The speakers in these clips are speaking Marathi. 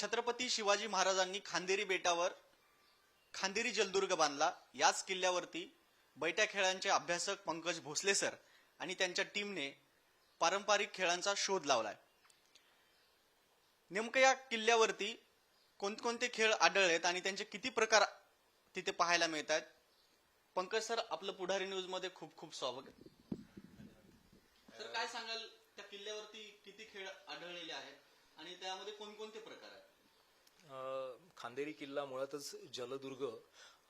छत्रपती शिवाजी महाराजांनी खांदेरी बेटावर खांदेरी जलदुर्ग बांधला. याच किल्ल्यावरती बैठ्या खेळांचे अभ्यासक पंकज भोसले सर आणि त्यांच्या टीमने पारंपरिक खेळांचा शोध लावलाय. नेमकं या किल्ल्यावरती कोणकोणते खेळ आढळलेत आणि त्यांचे किती प्रकार तिथे पाहायला मिळत आहेत पंकज सर आपलं पुढारी न्यूजमध्ये खूप खूप स्वागत. सर काय सांगाल? त्या किल्ल्यावरती किती खेळ आढळलेले आहेत आणि त्यामध्ये कोणकोणते प्रकार आहेत? खांदेरी किल्ला मुळातच जलदुर्ग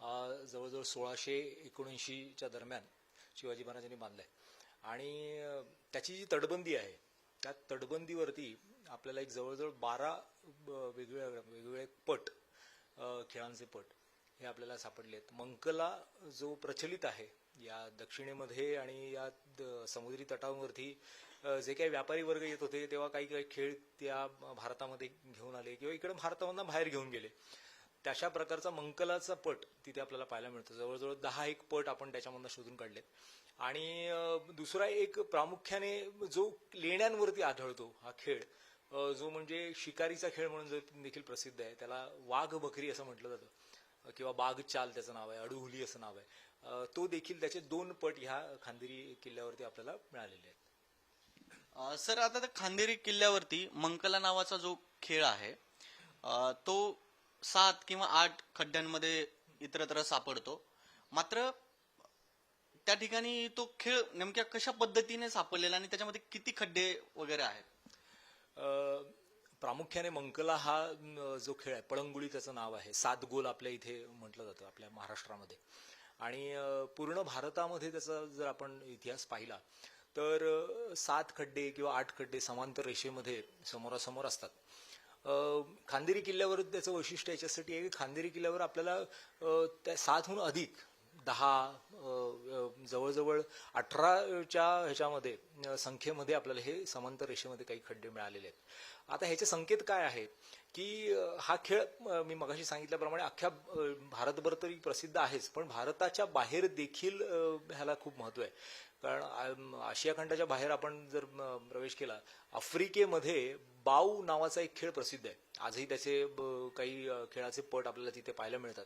हा जवळजवळ सोळाशे एकोणऐंशीच्या दरम्यान शिवाजी महाराजांनी बांधलाय. आणि त्याची जी तटबंदी आहे त्या तटबंदीवरती आपल्याला एक जवळजवळ बारा वेगवेगळ्या वेगवेगळे पट खेळांचे पट हे आपल्याला सापडले आहेत मंकला जो प्रचलित आहे या दक्षिणेमध्ये आणि या द- समुद्री तटावरती जे काही व्यापारी वर्ग येत होते तेव्हा काही काही खेळ त्या भारतामध्ये घेऊन आले किंवा इकडे भारतामधून बाहेर घेऊन गेले. तशा प्रकारचा मंकलाचा पट तिथे आपल्याला पाहायला मिळतो. जवळजवळ दहा एक पट आपण त्याच्यामधनं शोधून काढलेत. आणि दुसरा एक प्रामुख्याने जो लेण्यांवरती आढळतो हा खेळ जो म्हणजे शिकारीचा खेळ म्हणून जो देखील प्रसिद्ध आहे त्याला वाघ बकरी असं म्हटलं जातं. किंवा बाग चाल त्याचं नाव आहे अडुहुली असं नाव आहे. तो देखील त्याचे दोन पट ह्या खांदेरी किल्ल्यावरती आपल्याला मिळालेले आहेत. सर आता त्या खांदेरी किल्ल्यावरती मंकला नावाचा जो खेळ आहे तो सात किंवा आठ खड्ड्यांमध्ये इतरत्र सापडतो. मात्र त्या ठिकाणी तो खेळ नेमक्या कशा पद्धतीने सापडलेला आणि त्याच्यामध्ये किती खड्डे वगैरे आहेत? प्रामुख्याने मंकला हा जो खेळ आहे पळंगुळी त्याचं नाव आहे. सात गोल आपल्या इथे म्हटलं जातं आपल्या महाराष्ट्रामध्ये. आणि पूर्ण भारतामध्ये त्याचा जर आपण इतिहास पाहिला तर सात खड्डे किंवा आठ खड्डे समांतर रेषेमध्ये समोरासमोर असतात. खांदेरी किल्ल्यावर त्याचं वैशिष्ट्य याच्यासाठी आहे की खांदेरी किल्ल्यावर आपल्याला त्या सातहून अधिक दहा जवळजवळ अठराच्या ह्याच्यामध्ये संख्येमध्ये आपल्याला हे समांतर रेषेमध्ये काही खड्डे मिळालेले आहेत. आता ह्याचे संकेत काय आहेत की हा खेळ मी मगाशी सांगितल्याप्रमाणे अख्ख्या भारतभर तरी प्रसिद्ध आहेच पण भारताच्या बाहेर देखील ह्याला खूप महत्त्व आहे. कारण आशिया खंडाच्या बाहेर आपण जर प्रवेश केला आफ्रिकेमध्ये बाऊ नावाचा एक खेळ प्रसिद्ध आहे. आजही त्याचे काही खेळाचे पट आपल्याला तिथे पाहायला मिळतात.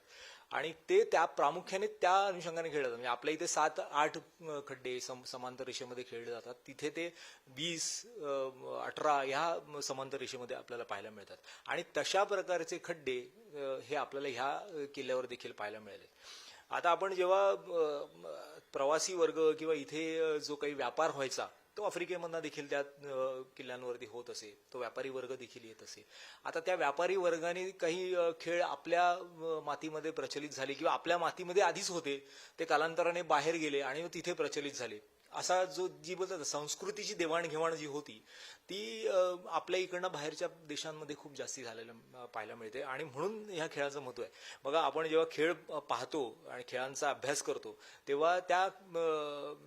आणि ते त्या प्रामुख्याने त्या अनुषंगाने खेळले जातात. म्हणजे आपल्या इथे सात आठ खड्डे सम समांतर रेषेमध्ये खेळले जातात. तिथे ते वीस अठरा ह्या समांतर रेषेमध्ये आपल्याला पाहायला मिळतात. आणि तशा प्रकारचे खड्डे हे आपल्याला ह्या किल्ल्यावर देखील पाहायला मिळाले आता आपण जेव्हा प्रवासी वर्ग किंवा इथे जो काही व्यापार व्हायचा तो आफ्रिकेमधनं देखील त्या किल्ल्यांवरती होत असे. तो व्यापारी वर्ग देखील येत असे. आता त्या व्यापारी वर्गाने काही खेळ आपल्या मातीमध्ये प्रचलित झाले किंवा आपल्या मातीमध्ये आधीच होते ते कालांतराने बाहेर गेले आणि तिथे प्रचलित झाले. असा जो जी बोलतात संस्कृतीची देवाणघेवाण जी होती ती आपल्या इकडनं बाहेरच्या देशांमध्ये खूप जास्ती झालेलं पाहायला मिळते. आणि म्हणून ह्या खेळाचं महत्त्व आहे. बघा आपण जेव्हा खेळ पाहतो आणि खेळांचा अभ्यास करतो तेव्हा त्या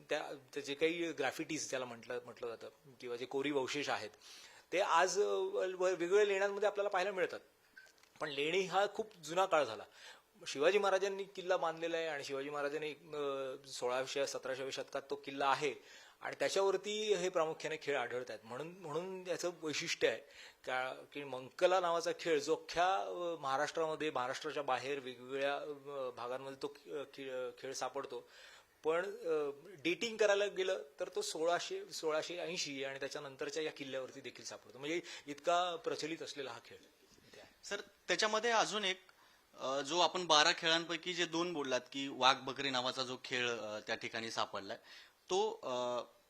त्या जे काही ग्राफिटीज ज्याला म्हटलं म्हटलं जातं किंवा जे कोरीव अवशेष आहेत ते आज वेगवेगळ्या लेण्यांमध्ये आपल्याला पाहायला मिळतात. पण लेणी हा खूप जुना काळ झाला. शिवाजी महाराजांनी किल्ला बांधलेला आहे आणि शिवाजी महाराजांनी अ, सोळाव्या सतराव्या शतकात तो किल्ला आहे. आणि त्याच्यावरती हे प्रामुख्याने खेळ आढळत आहेत. म्हणून म्हणून याचं वैशिष्ट्य आहे का की मंकला नावाचा खेळ जो अख्ख्या महाराष्ट्रामध्ये महाराष्ट्राच्या बाहेर वेगवेगळ्या भागांमध्ये तो खेळ सापडतो. पण डेटिंग करायला गेलं तर तो सोळाशे सोळाशे ऐंशी आणि त्याच्यानंतरच्या या किल्ल्यावरती देखील सापडतो. म्हणजे इतका प्रचलित असलेला हा खेळ. आहे सर त्याच्यामध्ये अजून एक जो आपण बारा खेळांपैकी जे दोन बोललात की वाघ बकरी नावाचा जो खेळ त्या ठिकाणी सापडलाय तो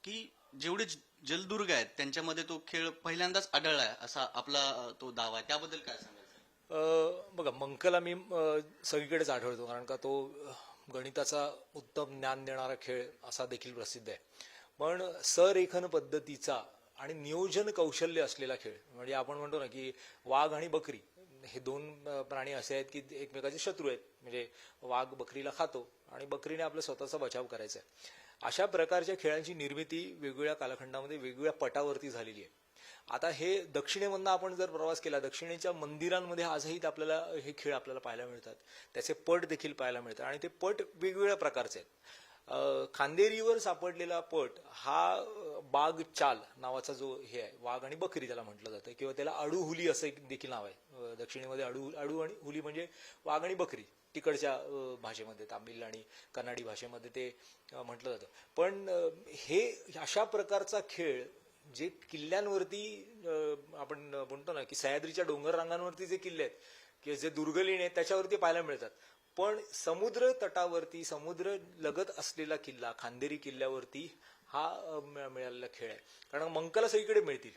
की जेवढे जलदुर्ग आहेत त्यांच्यामध्ये तो खेळ पहिल्यांदाच आढळलाय असा आपला तो दावा आहे. त्याबद्दल काय बघा मंकला मी सगळीकडेच आढळतो कारण का तो गणिताचा उत्तम ज्ञान देणारा खेळ असा देखील प्रसिद्ध आहे. पण सरेखन पद्धतीचा आणि नियोजन कौशल्य असलेला खेळ म्हणजे आपण म्हणतो ना की वाघ आणि बकरी हे दोन प्राणी असे आहेत की एकमेकाचे शत्रू आहेत. म्हणजे वाघ बकरीला खातो आणि बकरीने आपला स्वतःचा बचाव करायचा आहे. अशा प्रकारच्या खेळांची निर्मिती वेगवेगळ्या कालखंडामध्ये वेगवेगळ्या पटावरती झालेली आहे. आता हे दक्षिणेमधनं आपण जर प्रवास केला दक्षिणेच्या मंदिरांमध्ये आजही आपल्याला हे खेळ आपल्याला पाहायला मिळतात. त्याचे पट देखील पाहायला मिळतात आणि ते पट वेगवेगळ्या प्रकारचे आहेत. खांदेरीवर सापडलेला पट हा अं, बाग चाल नावाचा जो हे आहे वाघ आणि बकरी त्याला म्हटलं जातं किंवा त्याला अडू हुली असं एक देखील नाव आहे. दक्षिणेमध्ये अडू अडू आणि हुली म्हणजे वाघ आणि बकरी तिकडच्या भाषेमध्ये तामिळ आणि कन्नडी भाषेमध्ये ते म्हटलं जातं. पण हे अशा प्रकारचा खेळ जे किल्ल्यांवरती आपण म्हणतो ना की सह्याद्रीच्या डोंगर रांगांवरती जे किल्ले आहेत की जे दुर्गलीन आहेत त्याच्यावरती पाहायला मिळतात. पण समुद्र तटावरती समुद्र लगत असलेला किल्ला खांदेरी किल्ल्यावरती हा मिळालेला खेळ आहे. कारण मंकला सगळीकडे मिळतील.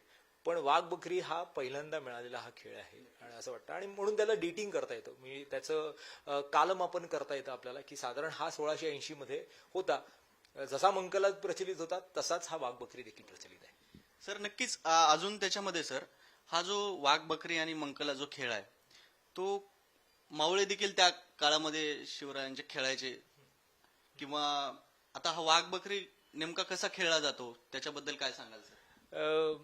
पण वाघ बकरी हा पहिल्यांदा मिळालेला हा खेळ आहे आणि असं वाटतं. आणि म्हणून त्याला डेटिंग करता येतं. म्हणजे त्याचं कालमापन करता येतं आपल्याला की साधारण हा सोळाशे ऐंशी मध्ये होता. जसा मंकला प्रचलित होता तसाच हा वाघ बकरी देखील प्रचलित आहे. सर नक्कीच अजून त्याच्यामध्ये सर हा जो वाघ बकरी आणि मंकला जो खेळ आहे तो मावळे देखील त्या काळामध्ये शिवरायांचे खेळायचे. किंवा आता हा वाघ बकरी नेमका कसा खेळला जातो? त्याच्याबद्दल काय सांगाल सर?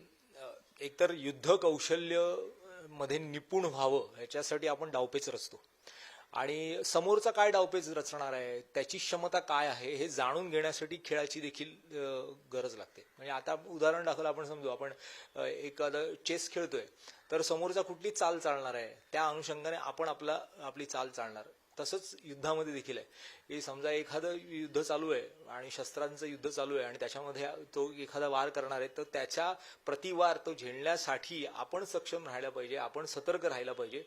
एकतर युद्ध कौशल्यमध्ये निपुण व्हावं ह्याच्यासाठी आपण डावपेच रचतो. आणि समोरचा काय डावपेच रचणार आहे त्याची क्षमता काय आहे हे जाणून घेण्यासाठी खेळाची देखील गरज लागते. म्हणजे आता उदाहरण दाखल आपण समजू आपण एखादं चेस खेळतोय तर समोरचा कुठली चाल चालणार आहे त्या अनुषंगाने आपण आपला आपली चाल चालणार. तसंच युद्धामध्ये देखील आहे. की समजा एखादं युद्ध चालू आहे आणि शस्त्रांचं युद्ध चालू आहे आणि त्याच्यामध्ये तो एखादा वार करणार आहे तर त्याच्या प्रतिवार तो झेलण्यासाठी आपण सक्षम राहायला पाहिजे आपण सतर्क राहायला पाहिजे.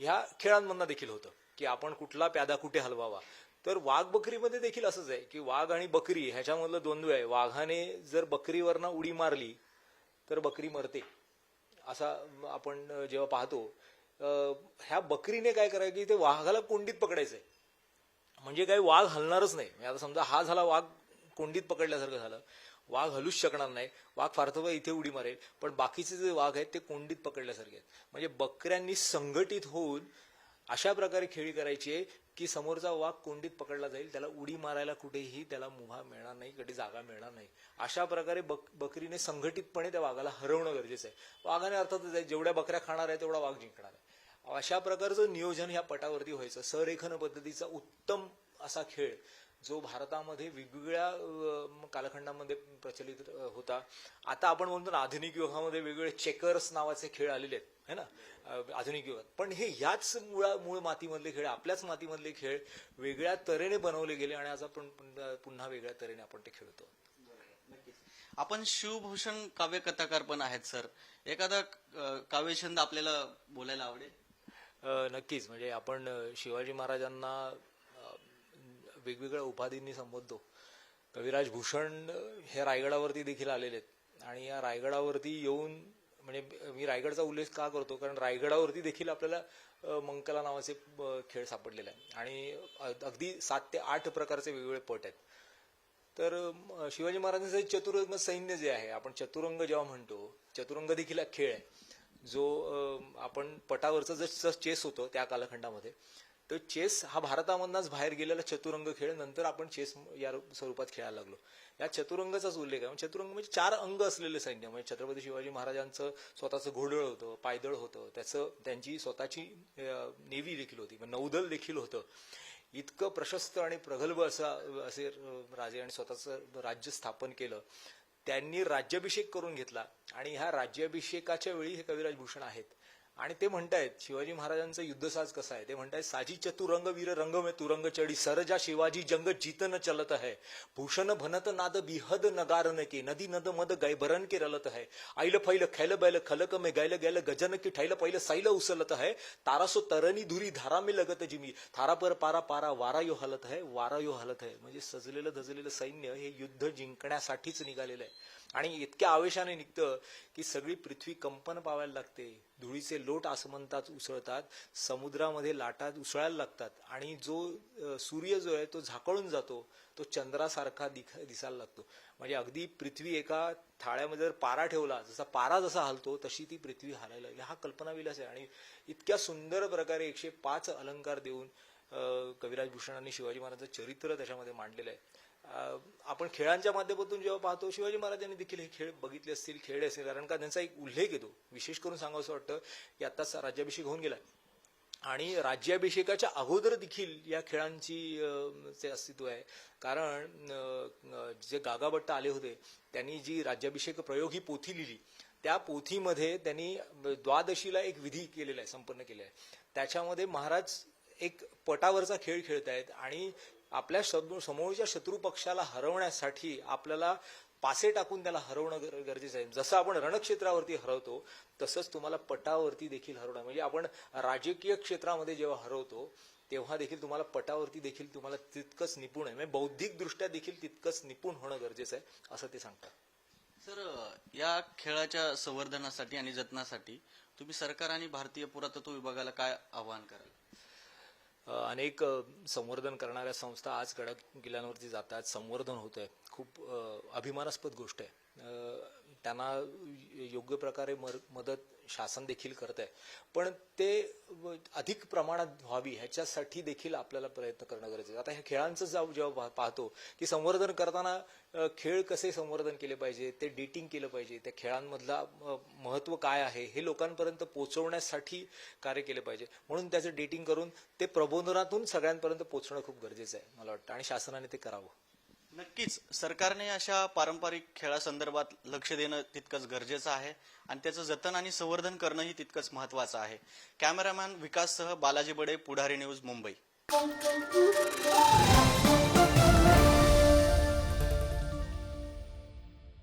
ह्या खेळांमधनं देखील होतं की आपण कुठला प्यादा कुठे हलवावा. तर वाघ बकरीमध्ये देखील असंच आहे की वाघ आणि बकरी ह्याच्यामधलं द्वंद्व आहे. वाघाने जर बकरीवरनं उडी मारली तर बकरी मरते. असा आपण जेव्हा पाहतो ह्या बकरीने काय करायचं की ते वाघाला कोंडीत पकडायचंय. म्हणजे काही वाघ हलणारच नाही. म्हणजे आता समजा हा झाला वाघ कोंडीत पकडल्यासारखं झालं. वाघ हलूच शकणार नाही. वाघ फार तर इथे उडी मारेल पण बाकीचे जे वाघ आहेत ते कोंडीत पकडल्यासारखे आहेत. म्हणजे बकऱ्यांनी संघटित होऊन अशा प्रकारे खेळी करायची आहे की समोरचा वाघ कोंडीत पकडला जाईल त्याला उडी मारायला कुठेही त्याला मुभा मिळणार नाही कधी जागा मिळणार नाही. अशा प्रकारे बक बकरीने संघटितपणे त्या वाघाला हरवणं गरजेचं आहे. वाघाने अर्थातच आहे, जेवढ्या बकऱ्या खाणार आहे तेवढा वाघ जिंकणार आहे. अशा प्रकारचं नियोजन ह्या पटावरती व्हायचं. संरेखन पद्धतीचा उत्तम असा खेळ जो भारतामध्ये वेगवेगळ्या कालखंडामध्ये प्रचलित होता. आता आपण म्हणतो ना आधुनिक युगामध्ये वेगवेगळे चेकर्स नावाचे खेळ आलेले आहेत है ना? आधुनिक युगात. पण हे याच मुळा मूळ मातीमधले खेळ आपल्याच मातीमधले खेळ वेगळ्या तऱ्हेने बनवले गेले आणि आज आपण पुन्हा- वेगळ्या तऱ्हेने आपण ते खेळतो. आपण शिवभूषण काव्य कथाकार पण आहेत सर. एखादा काव्यछंद आपल्याला बोलायला आवडेल? नक्कीच. म्हणजे आपण शिवाजी महाराजांना वेगवेगळ्या उपाधींनी संबोधतो. कविराज भूषण हे रायगडावरती देखील आलेले आहेत. आणि या रायगडावरती येऊन म्हणजे मी रायगडचा उल्लेख का करतो? कारण रायगडावरती देखील आपल्याला मंकला नावाचे खेळ सापडलेले आहे आणि अगदी सात ते आठ प्रकारचे वेगवेगळे पट आहेत. तर शिवाजी महाराजांचं चतुरंग सैन्य जे आहे आपण चतुरंग जेव्हा म्हणतो चतुरंग देखील एक खेळ आहे. जो आपण पटावरचं जस चेस होतो त्या कालखंडामध्ये तर चेस हा भारतामधनाच बाहेर गेलेला चतुरंग खेळ. नंतर आपण चेस या स्वरूपात खेळायला लागलो. या चतुरंगाचाच उल्लेख आहे. म्हणजे चतुरंग म्हणजे चार अंग असलेले सैन्य. म्हणजे छत्रपती शिवाजी महाराजांचं स्वतःचं घोडळ होतं पायदळ होतं. त्याचं त्यांची स्वतःची नेव्ही देखील होती. नौदल देखील होतं. इतकं प्रशस्त आणि प्रगल्भ असं असे राजे आणि स्वतःचं राज्य स्थापन केलं. त्यांनी राज्याभिषेक करून घेतला. आणि ह्या राज्याभिषेकाच्या वेळी हे कविराज भूषण आहेत. आणि ते म्हणतायत शिवाजी महाराजांचं युद्धसाज कसं आहे? ते म्हणतायत साजी चतुरंग वीर रंग में तुरंग चढी सरजा शिवाजी जंग जीतन चलत है भूषण भनत नाद बिहद नगारन के नदी नद मद गय के रलत है आईल फैल खैल बैल खलक में गैल गैल गजन की ठैल पैल सैल उसलत है तारासो तरणी धुरी धारा में लगत जिमी. थारा पर पारा पारा वारा यो हलत है वारा यो हलत है म्हणजे सजलेलं धजलेलं सैन्य हे युद्ध जिंकण्यासाठीच निघालेलं आहे. आणि इतक्या आवेशाने निघतं की सगळी पृथ्वी कंपन पावायला लागते. धुळीचे लोट आसमंतात उसळतात समुद्रामध्ये लाटात उसळायला लागतात आणि जो सूर्य जो आहे तो झाकळून जातो तो चंद्रासारखा दिख दिसायला लागतो. म्हणजे अगदी पृथ्वी एका थाळ्यामध्ये जर पारा ठेवला जसा पारा जसा हलतो तशी ती पृथ्वी हालायला लागली. हा कल्पनाविलास आहे. आणि इतक्या सुंदर प्रकारे एकशे पाच अलंकार देऊन कविराज भूषणांनी शिवाजी महाराजांचं चरित्र त्याच्यामध्ये मांडलेलं आहे. आपण खेळांच्या माध्यमातून जेव्हा पाहतो शिवाजी महाराजांनी देखील हे खेळ बघितले असतील खेळले असतील. कारण का त्यांचा एक उल्लेख येतो. विशेष करून सांगावं असं वाटतं की आत्ताच राज्याभिषेक होऊन गेला. आणि राज्याभिषेकाच्या अगोदर देखील या खेळांची चे अस्तित्व आहे. कारण जे गागाभट्ट आले होते त्यांनी जी राज्याभिषेक प्रयोग ही पोथी लिहिली त्या पोथीमध्ये त्यांनी द्वादशीला एक विधी केलेला आहे संपन्न केलेला आहे. त्याच्यामध्ये महाराज एक पटावरचा खेळ खेळत आहेत आणि आपल्या समो- समोरच्या शत्रू पक्षाला हरवण्यासाठी आपल्याला पासे टाकून त्याला हरवणं गर- गरजेचं आहे. जसं आपण रणक्षेत्रावरती हरवतो तसंच तुम्हाला पटावरती देखील हरवणं. म्हणजे आपण राजकीय क्षेत्रामध्ये जेव्हा हरवतो तेव्हा देखील तुम्हाला पटावरती देखील तुम्हाला तितकंच निपुण आहे. म्हणजे बौद्धिकदृष्ट्या देखील तितकंच निपुण होणं गरजेचं आहे असं ते सांगतात. सर या खेळाच्या संवर्धनासाठी आणि जतनासाठी तुम्ही सरकार आणि भारतीय पुरातत्व विभागाला काय आवाहन कराल? अनेक संवर्धन करणाऱ्या संस्था आज गड किल्ल्यांवरती जातात. संवर्धन होत आहे खूप अभिमानास्पद गोष्ट आहे. त्यांना योग्य प्रकारे मदत शासन देखील करत आहे पण ते अधिक प्रमाणात व्हावी ह्याच्यासाठी देखील आपल्याला प्रयत्न करणं गरजेचं आहे. आता ह्या खेळांचं जाऊ जेव्हा पा- पाहतो की संवर्धन करताना खेळ कसे संवर्धन केले पाहिजे ते डेटिंग केलं पाहिजे त्या खेळांमधला महत्त्व काय आहे हे लोकांपर्यंत पोहोचवण्यासाठी कार्य केले पाहिजे. म्हणून त्याचं डेटिंग करून ते प्रबोधनातून सगळ्यांपर्यंत पोहोचणं खूप गरजेचं आहे मला वाटतं. आणि शासनाने ते करावं. नक्कीच सरकारने अशा पारंपरिक खेळासंदर्भात लक्ष देणं तितकंच गरजेचं आहे आणि त्याचं जतन आणि संवर्धन करणंही तितकंच महत्वाचं आहे. कॅमेरामॅन विकाससह बालाजी बडे पुढारी न्यूज मुंबई.